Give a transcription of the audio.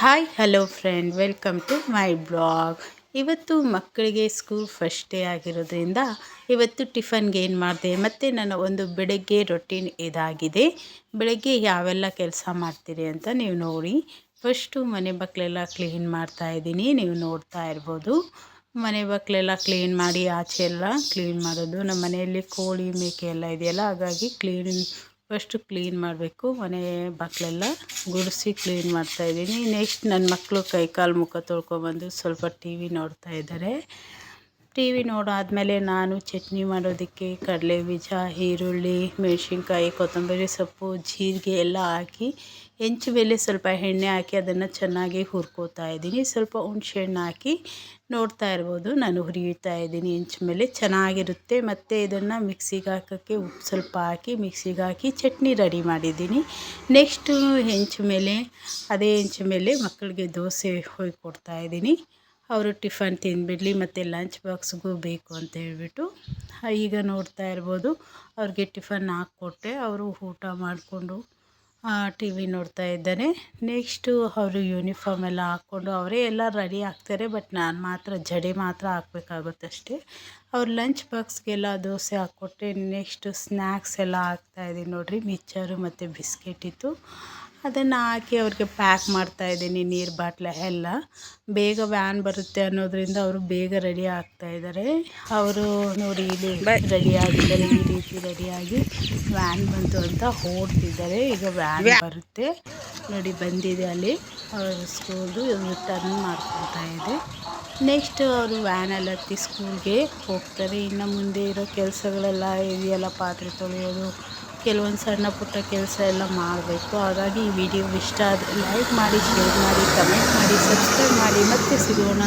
Hi hello friend welcome to my blog ಇವತ್ತು ಮಕ್ಕಳಿಗೆ school first day ಆಗಿರೋದ್ರಿಂದ ಇವತ್ತು ಟಿಫನ್ಗೆ ಏನು ಮಾಡಿದೆ? ಮತ್ತು ನನ್ನ ಒಂದು ಬೆಳಗ್ಗೆ ರೊಟೀನ್ ಇದಾಗಿದೆ. ಬೆಳಗ್ಗೆ ಯಾವೆಲ್ಲ ಕೆಲಸ ಮಾಡ್ತೀರಿ ಅಂತ ನೀವು ನೋಡಿ. ಫಸ್ಟು ಮನೆ ಮಕ್ಕಳೆಲ್ಲ ಕ್ಲೀನ್ ಮಾಡ್ತಾ ಇದ್ದೀನಿ. ನೀವು ನೋಡ್ತಾ ಇರ್ಬೋದು. ಮನೆ ಮಕ್ಕಳೆಲ್ಲ ಕ್ಲೀನ್ ಮಾಡಿ ಆಚೆ ಎಲ್ಲ ಕ್ಲೀನ್ ಮಾಡೋದು. ನಮ್ಮ ಮನೆಯಲ್ಲಿ ಕೋಳಿ ಮೇಕೆ ಎಲ್ಲ ಇದೆಯಲ್ಲ, ಹಾಗಾಗಿ ಕ್ಲೀನ್ ಫಸ್ಟು ಕ್ಲೀನ್ ಮಾಡಬೇಕು. ಮನೆ ಬಾಗಿಲೆಲ್ಲ ಗುಡಿಸಿ ಕ್ಲೀನ್ ಮಾಡ್ತಾಯಿದ್ದೀನಿ ನೆಕ್ಸ್ಟ್ ನನ್ನ ಮಕ್ಕಳು ಕೈ ಕಾಲು ಮುಖ ತೊಳ್ಕೊಬಂದು ಸ್ವಲ್ಪ ಟಿ ವಿ ನೋಡ್ತಾ ಇದ್ದಾರೆ. ಟಿ ವಿ ನೋಡಾದಮೇಲೆ ನಾನು ಚಟ್ನಿ ಮಾಡೋದಕ್ಕೆ, ಕಡಲೆ ಬೀಜ, ಈರುಳ್ಳಿ, ಮೆಣಸಿನ್ಕಾಯಿ, ಕೊತ್ತಂಬರಿ ಸೊಪ್ಪು, ಜೀರಿಗೆ ಎಲ್ಲ ಹಾಕಿ, ಹೆಂಚು ಮೇಲೆ ಸ್ವಲ್ಪ ಎಣ್ಣೆ ಹಾಕಿ ಅದನ್ನು ಚೆನ್ನಾಗಿ ಹುರ್ಕೋತಾ ಇದ್ದೀನಿ. ಸ್ವಲ್ಪ ಹುಣ್ಸೆ ಹಣ್ಣು ಹಾಕಿ ನೋಡ್ತಾ ಇರ್ಬೋದು. ನಾನು ಹುರಿಯುತ್ತಾ ಇದ್ದೀನಿ. ಹೆಂಚು ಮೇಲೆ ಚೆನ್ನಾಗಿರುತ್ತೆ. ಮತ್ತು ಇದನ್ನು ಮಿಕ್ಸಿಗೆ ಹಾಕೋಕ್ಕೆ ಉಪ್ಪು ಸ್ವಲ್ಪ ಹಾಕಿ, ಮಿಕ್ಸಿಗೆ ಹಾಕಿ ಚಟ್ನಿ ರೆಡಿ ಮಾಡಿದ್ದೀನಿ. ನೆಕ್ಸ್ಟು ಹೆಂಚು ಮೇಲೆ, ಅದೇ ಹೆಂಚು ಮೇಲೆ ಮಕ್ಕಳಿಗೆ ದೋಸೆ ಹೋಗಿ ಕೊಡ್ತಾ ಇದ್ದೀನಿ. ಅವರು ಟಿಫನ್ ತಿಂದುಬಿಡಲಿ ಮತ್ತು ಲಂಚ್ ಬಾಕ್ಸ್ಗೂ ಬೇಕು ಅಂತ ಹೇಳ್ಬಿಟ್ಟು ಈಗ ನೋಡ್ತಾ ಇರ್ಬೋದು. ಅವ್ರಿಗೆ ಟಿಫನ್ ಹಾಕ್ಕೊಟ್ಟೆ. ಅವರು ಊಟ ಮಾಡಿಕೊಂಡು ಟಿ ವಿ ನೋಡ್ತಾ ಇದ್ದಾರೆ. ನೆಕ್ಸ್ಟು ಅವರು ಯೂನಿಫಾರ್ಮ್ ಎಲ್ಲ ಹಾಕ್ಕೊಂಡು, ಅವರೇ ಎಲ್ಲ ರೆಡಿ ಆಗ್ತಾರೆ, ಬಟ್ ನಾನು ಮಾತ್ರ, ಜಡೆ ಮಾತ್ರ ಹಾಕ್ಬೇಕಾಗುತ್ತೆ ಅಷ್ಟೇ. ಅವ್ರ ಲಂಚ್ ಬಾಕ್ಸ್ಗೆಲ್ಲ ದೋಸೆ ಹಾಕ್ಕೊಟ್ಟೆ. ನೆಕ್ಸ್ಟು ಸ್ನ್ಯಾಕ್ಸ್ ಎಲ್ಲ ಹಾಕ್ತಾಯಿದ್ದೀನಿ ನೋಡಿರಿ. ಮಿಚ್ಚರು ಮತ್ತು ಬಿಸ್ಕೆಟ್ ಇತ್ತು. ಅದನ್ನು ಹಾಕಿ ಅವ್ರಿಗೆ ಪ್ಯಾಕ್ ಮಾಡ್ತಾ ಇದ್ದೀನಿ ನೀರು ಬಾಟ್ಲೆ ಎಲ್ಲ. ಬೇಗ ವ್ಯಾನ್ ಬರುತ್ತೆ ಅನ್ನೋದರಿಂದ ಅವರು ಬೇಗ ರೆಡಿ ಆಗ್ತಾ ಇದ್ದಾರೆ ಅವರು ನೋಡಿ ಇಲ್ಲಿ ರೆಡಿ ಆಗಿದ್ದಾರೆ ಈ ರೀತಿ ರೆಡಿಯಾಗಿ ವ್ಯಾನ್ ಬಂತು ಅಂತ ಓಡ್ತಿದ್ದಾರೆ ಈಗ ವ್ಯಾನ್ ಬರುತ್ತೆ. ನೋಡಿ ಬಂದಿದೆ ಅಲ್ಲಿ. ಅವರು ಸ್ಕೂಲ್ದು ಟರ್ನ್ ಮಾಡ್ಕೊತಾ ಇದೆ. ನೆಕ್ಸ್ಟ್ ಅವರು ವ್ಯಾನಲ್ಲಿ ಹತ್ತಿ ಸ್ಕೂಲ್ಗೆ ಹೋಗ್ತಾರೆ. ಇನ್ನು ಮುಂದೆ ಇರೋ ಕೆಲಸಗಳೆಲ್ಲ ಇದೆಯಲ್ಲ ಪಾತ್ರೆ ತೊಳೆಯೋದು ಕೆಲವೊಂದು ಸಣ್ಣ ಪುಟ್ಟ ಕೆಲಸ ಎಲ್ಲ ಮಾಡಬೇಕು. ಹಾಗಾಗಿ ಈ ವಿಡಿಯೋ ಇಷ್ಟ ಆದರೆ ಲೈಕ್ ಮಾಡಿ ಶೇರ್ ಮಾಡಿ ಕಮೆಂಟ್ ಮಾಡಿ ಸಬ್ಸ್ಕ್ರೈಬ್ ಮಾಡಿ. ಮತ್ತೆ ಸಿಗೋಣ.